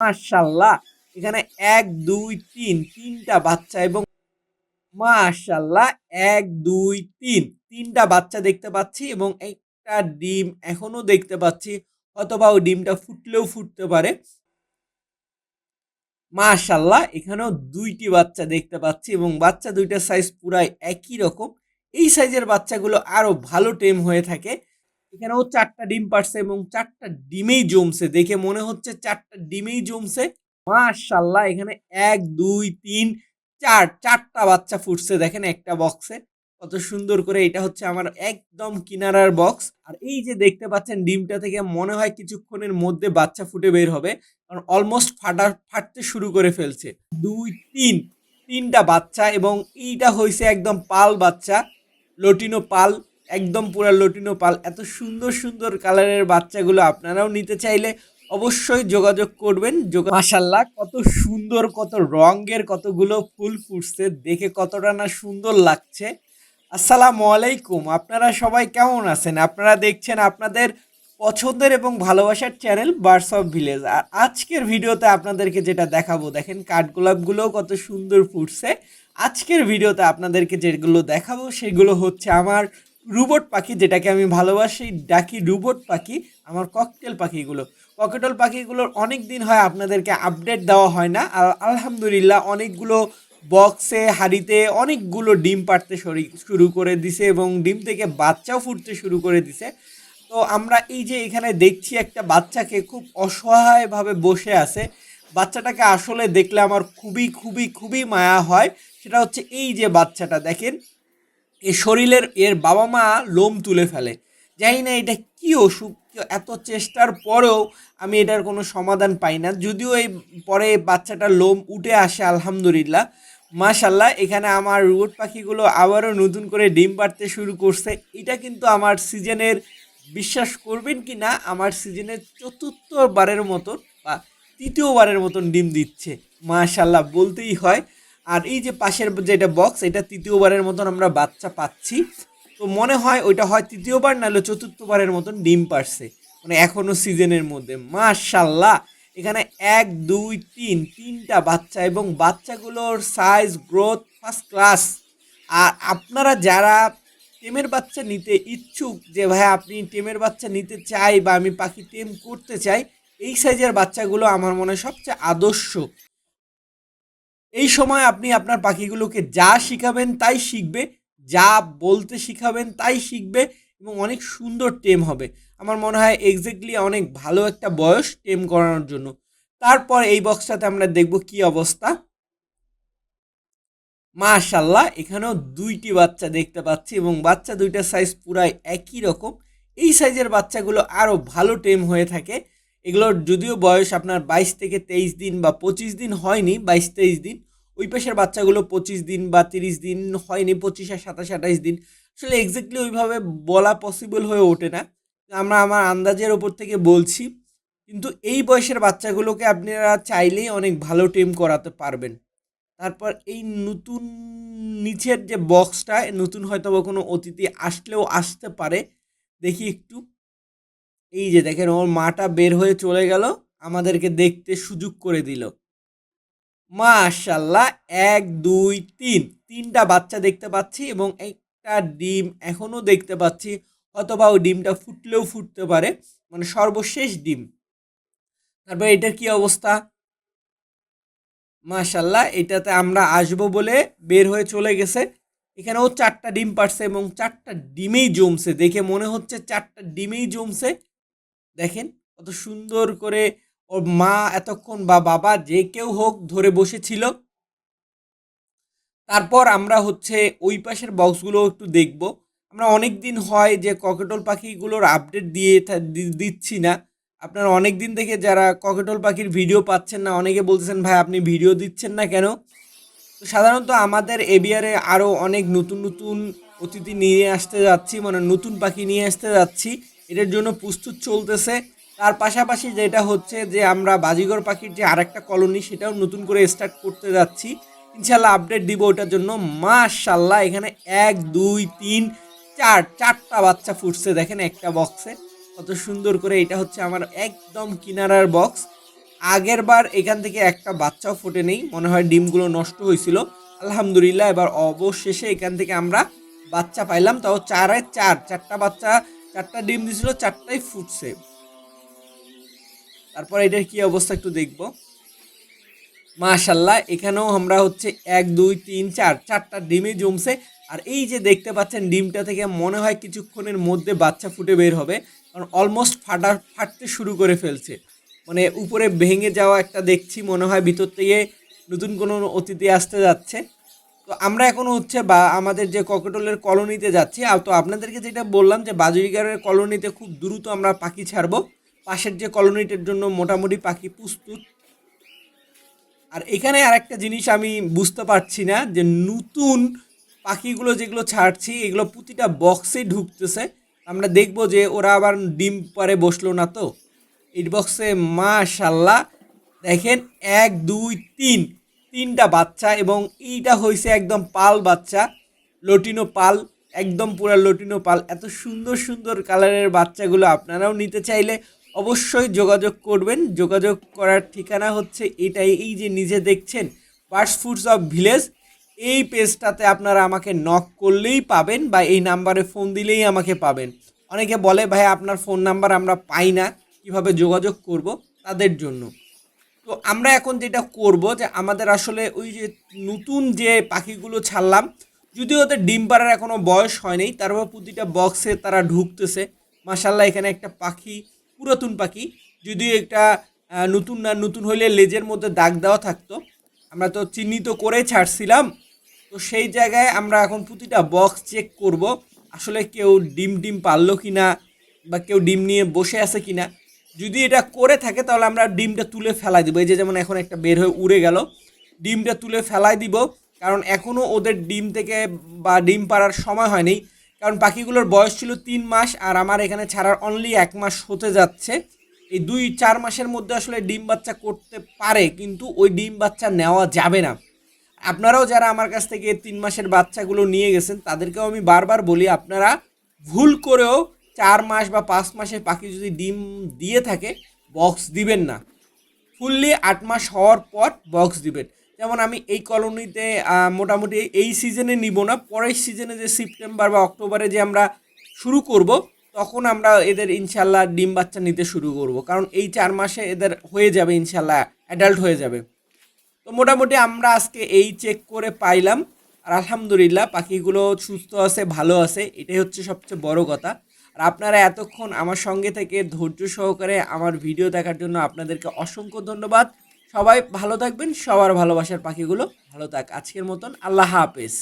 মাশাল্লাহ এখানে এক, দুই, তিন, তিনটা বাচ্চা এবং মাশাল্লাহ এক, দুই, তিন। তিনটা বাচ্চা দেখতে পাচ্ছি এবং একটা ডিম এখনও দেখতে পাচ্ছি অথবা ওই ডিমটা ফুটলেও ফুটতে পারে। মাশাল্লাহ এখানেও দুইটি বাচ্চা দেখতে পাচ্ছি এবং বাচ্চা দুইটার সাইজ পুরাই একই রকম। এই সাইজের বাচ্চাগুলো আরও ভালো টেম হয়ে থাকে। এখানেও চারটা ডিম পারছে এবং চারটা ডিমেই জমছে। দেখে মনে হচ্ছে চারটা ডিমেই জমছে। মাশাল্লাহ, এখানে এক, দুই, তিন, চার, চারটা বাচ্চা ফুটছে দেখেন একটা বক্সে কত সুন্দর করে এটা হচ্ছে আমার একদম কিনারার বক্স আর এই যে দেখতে পাচ্ছেন ডিমটা থেকে মনে হয় কিছুক্ষণের মধ্যে বাচ্চা ফুটে বের হবে। কারণ অলমোস্ট ফাটা, ফাটতে শুরু করে ফেলছে। দুই, তিন, তিনটা বাচ্চা এবং এইটা হয়েছে একদম পাল বাচ্চা, লটিনো পাল। একদম পুরা লটিনো পাল। এত সুন্দর সুন্দর কালারের বাচ্চাগুলো আপনারাও নিতে চাইলে অবশ্যই যোগাযোগ করবেন। যোগা মাশাল্লাহ কত সুন্দর, কত রঙের, কতগুলো ফুল ফুটছে। দেখে কতটা না সুন্দর লাগছে। আসসালামু আলাইকুম, আপনারা সবাই কেমন আছেন? আপনারা দেখছেন আপনাদের পছন্দের এবং ভালোবাসার চ্যানেল বার্স অফ ভিলেজ আর আজকের ভিডিওতে আপনাদেরকে যেটা দেখাবো, দেখেন কাঠগোলাপগুলোও কত সুন্দর ফুটছে। আজকের ভিডিওতে আপনাদেরকে যেগুলো দেখাবো, সেগুলো হচ্ছে আমার রুবট পাখি যেটাকে আমি ভালোবাসি, ডাকি রুবট পাখি, আমার ককটেল পাখিগুলো। ককটেল পাখিগুলোর অনেক দিন হয় আপনাদেরকে আপডেট দেওয়া হয় না। আর আলহামদুলিল্লাহ অনেকগুলো বক্সে হাড়িতে অনেকগুলো ডিম পাড়তে শরি- করে দিছে এবং ডিম থেকে বাচ্চাও ফুটতে শুরু করে দিছে। তো আমরা এই যে এখানে দেখছি একটা বাচ্চাকে খুব অসহায়ভাবে বসে আছে। বাচ্চাটাকে আসলে দেখলে আমার খুবই খুবই খুবই মায়া হয়। সেটা হচ্ছে এই যে বাচ্চাটা, দেখেন। এ শরীরের, এর বাবা মা লোম তুলে ফেলে। জানি না এটা কি অসুখ এত চেষ্টার পরেও আমি এটার কোনো সমাধান পাই না। যদিও এই পরে এই বাচ্চাটার লোম উঠে আসে, আলহামদুলিল্লাহ। মাশাল্লাহ এখানে আমার রুট পাখিগুলো আবারও নতুন করে ডিম পাড়তে শুরু করছে। এটা কিন্তু আমার সিজনের বিশ্বাস করবেন কি না, আমার সিজনের চতুর্থবারের মতন বা তৃতীয়বারের মতন ডিম দিচ্ছে। মাশাল্লাহ বলতেই হয়। আর এই যে পাশের যেটা বক্স এটা তৃতীয়বারের মতন আমরা বাচ্চা পাচ্ছি। তো মনে হয় ওইটা হয় তৃতীয়বার, নাহলে চতুর্থবারের মতন ডিম পারছে। মানে এখনও সিজনের মধ্যে। মাশাল্লাহ এখানে এক, দুই, তিন, তিনটা বাচ্চা এবং বাচ্চাগুলোর সাইজ গ্রোথ ফার্স্ট ক্লাস আর আপনারা যারা টেমের বাচ্চা নিতে ইচ্ছুক, যে ভাই আপনি টেমের বাচ্চা নিতে চাই বা আমি পাখি টেম করতে চাই, এই সাইজের বাচ্চাগুলো আমার মনে সবচেয়ে আদর্শ। এই সময় আপনি আপনার পাখিগুলোকে যা শিখাবেন তাই শিখবে, যা বলতে শিখাবেন তাই শিখবে এবং অনেক সুন্দর টেম হবে। আমার মনে হয় এক্স্যাক্টলি অনেক ভালো একটা বয়স টেম করানোর জন্য। তারপর এই বক্সটাতে আমরা দেখব কি অবস্থা। মাশাল্লাহ এখানেও দুইটি বাচ্চা দেখতে পাচ্ছি এবং বাচ্চা দুইটার সাইজ পুরাই একই রকম। এই সাইজের বাচ্চাগুলো আরও ভালো টেম হয়ে থাকে। এগুলোর যদিও বয়স আপনার বাইশ থেকে তেইশ দিন বা পঁচিশ দিন হয়নি, বাইশ তেইশ দিন, ওই পাশের বাচ্চাগুলো পঁচিশ দিন বা তিরিশ দিন হয়নি, পঁচিশ আর সাতাশ, আঠাশ দিন। আসলে এক্স্যাক্টলি ওইভাবে বলা পসিবল হয়ে ওঠে না। আমরা আমার আন্দাজের ওপর থেকে বলছি, কিন্তু এই বয়সের বাচ্চাগুলোকে আপনারা চাইলেই অনেক ভালো টিম করাতে পারবেন। তারপর এই নতুন নিচের যে বক্সটা নতুন হয়তো বা কোনো অতিথি আসলেও আসতে পারে, দেখি একটু। এই যে দেখেন, ওর মাটা বের হয়ে চলে গেল, আমাদেরকে দেখতে সুযোগ করে দিল। মাশাল্লাহ, এক, দুই, তিন। তিনটা বাচ্চা দেখতে পাচ্ছি এবং একটা ডিম এখনও দেখতে পাচ্ছি। অথবা ওই ডিমটা ফুটলেও ফুটতে পারে মানে সর্বশেষ ডিম। তারপর এটার কি অবস্থা? মাশাল্লাহ, এটাতে আমরা আসব বলে বের হয়ে চলে গেছে। এখানেও চারটা ডিম পারছে এবং চারটা ডিমেই জমছে। দেখে মনে হচ্ছে চারটা ডিমেই জমছে। দেখেন কত সুন্দর করে ওর মা এতক্ষণ বা বাবা যে কেউ হোক ধরে বসেছিল। তারপর আমরা হচ্ছে ওই পাশের বক্সগুলো একটু দেখব। আমরা অনেক দিন হয় যে ককেটল পাখিগুলোর আপডেট দিয়ে দিচ্ছি না। আপনারা অনেক দিন থেকে যারা ককেটল পাখির ভিডিও পাচ্ছেন না, অনেকে বলতেছেন, ভাই, আপনি ভিডিও দিচ্ছেন না কেন? তো সাধারণত আমাদের এবিআরে আরও অনেক নতুন নতুন অতিথি নিয়ে আসতে যাচ্ছি মানে নতুন পাখি নিয়ে আসতে যাচ্ছি। এটার জন্য প্রস্তুত চলতেছে। তার পাশাপাশি যেটা হচ্ছে যে আমরা বাজিগর পাখির যে আরেকটা কলোনি, সেটাও নতুন করে স্টার্ট করতে যাচ্ছি। ইনশাল্লাহ আপডেট দিব ওটার জন্য। মাশাল্লাহ এখানে এক, দুই, তিন, চার, চারটা বাচ্চা ফুটছে দেখেন একটা বক্সে কত সুন্দর করে এটা হচ্ছে আমার একদম কিনারার বক্স আগের বার এখান থেকে একটা বাচ্চাও ফোটে নেই, মনে হয় ডিমগুলো নষ্ট হয়েছিল। আলহামদুলিল্লাহ, এবার অবশেষে এখান থেকে আমরা বাচ্চা পাইলাম। তাও চারায় চার, চারটা বাচ্চা চারটা ডিম দিছিল, চারটাই ফুটছে তারপর এটার কি অবস্থা একটু দেখব। মাশাল্লাহ, এখানেও আমরা হচ্ছে এক, দুই, তিন, চার, চারটা ডিমে জমছে। আর এই যে দেখতে পাচ্ছেন, ডিমটা থেকে মনে হয় কিছুক্ষণের মধ্যে বাচ্চা ফুটে বের হবে। কারণ অলমোস্ট ফাটা, ফাটতে শুরু করে ফেলছে। মানে উপরে ভেঙে যাওয়া একটা দেখছি, মনে হয় ভিতর থেকে নতুন কোনো অতিথি আসতে যাচ্ছে। তো আমরা এখন হচ্ছে বা আমাদের যে ককটলের কলোনিতে যাচ্ছি তো আপনাদেরকে যেটা বললাম যে বাজুরিগারের কলোনিতে খুব দ্রুত আমরা পাখি ছাড়বো। পাশের যে কলোনিটার জন্য মোটামুটি পাখি প্রস্তুত। আর এখানে আরেকটা জিনিস আমি বুঝতে পারছি না, যে নতুন পাখিগুলো যেগুলো ছাড়ছি, এগুলো প্রতিটা বক্সে ঢুকতেছে। আমরা দেখব যে ওরা আবার ডিম পারে বসল না তো। এই বক্সে মাশাল্লাহ। দেখেন, এক, দুই, তিন। তিনটা বাচ্চা এবং এইটা হয়েছে একদম পাল বাচ্চা, লটিনো পাল, একদম পুরো লটিনো পাল। এত সুন্দর সুন্দর কালারের বাচ্চাগুলো আপনারাও নিতে চাইলে অবশ্যই যোগাযোগ করবেন। যোগাযোগ করার ঠিকানা হচ্ছে এটাই, এই যে নিজে দেখছেন বার্ডস ফুডস অফ ভিলেজ, এই পেজটাতে আপনারা আমাকে নক করলেই পাবেন বা এই নাম্বারে ফোন দিলেই আমাকে পাবেন। অনেকে বলে, ভাই, আপনার ফোন নাম্বার আমরা পাই না, কীভাবে যোগাযোগ করব? তাদের জন্য। তো আমরা এখন যেটা করব যে আমাদের আসলে ওই যে নতুন যে পাখিগুলো ছাড়লাম, যদিও ওদের ডিম পাড়ার এখনও বয়স হয়নি তারপর প্রতিটা বক্সে তারা ঢুকতেছে। মাসাল্লাহ এখানে একটা পাখি, পুরাতন পাখি, যদিও একটা নতুন না, নতুন হইলে লেজের মধ্যে দাগ দেওয়া থাকতো। আমরা তো চিহ্নিত করে ছাড়ছিলাম। তো সেই জায়গায় আমরা এখন প্রতিটা বক্স চেক করব, আসলে কেউ ডিম ডিম পারল কি না বা কেউ ডিম নিয়ে বসে আছে কি না যদি এটা করে থাকে, তাহলে আমরা ডিমটা তুলে ফেলাই দিব। এই যে যেমন এখন একটা বের হয়ে উড়ে গেল, ডিমটা তুলে ফেলাই দিব। কারণ এখনও ওদের ডিম থেকে বা ডিম পাড়ার সময় হয়নি। কারণ পাখিগুলোর বয়স ছিল তিন মাস আর আমার এখানে ছাড়ার অনলি এক মাস হতে যাচ্ছে। এই দুই, চার মাসের মধ্যে আসলে ডিম বাচ্চা করতে পারে, কিন্তু ওই ডিম বাচ্চা নেওয়া যাবে না। আপনারাও যারা আমার কাছ থেকে তিন মাসের বাচ্চাগুলো নিয়ে গেছেন, তাদেরকেও আমি বারবার বলি, আপনারা ভুল করেও চার মাস বা পাঁচ মাসের পাখি যদি ডিম দিয়ে থাকে বক্স দিবেন না। ফুললি আট মাস হওয়ার পর বক্স দিবেন। যেমন আমি এই কলোনিতে মোটামুটি এই সিজনে নিব না, পরের সিজনে যে সেপ্টেম্বর বা অক্টোবরে যে আমরা শুরু করব, তখন আমরা এদের ইনশাল্লাহ ডিম বাচ্চা নিতে শুরু করব। কারণ এই চার মাসে এদের হয়ে যাবে ইনশাল্লাহ অ্যাডাল্ট হয়ে যাবে। তো মোটামুটি আমরা আজকে এই চেক করে পাইলাম। আর আলহামদুলিল্লাহ, পাখিগুলো সুস্থ আছে, ভালো আছে। এটাই হচ্ছে সবচেয়ে বড় কথা। আর আপনারা এতক্ষণ আমার সঙ্গে থেকে ধৈর্য সহকারে আমার ভিডিও দেখার জন্য আপনাদেরকে অসংখ্য ধন্যবাদ। সবাই ভালো থাকবেন, সবার ভালোবাসার পাখিগুলো ভালো থাক। আজকের মতন আল্লাহ হাফেজ।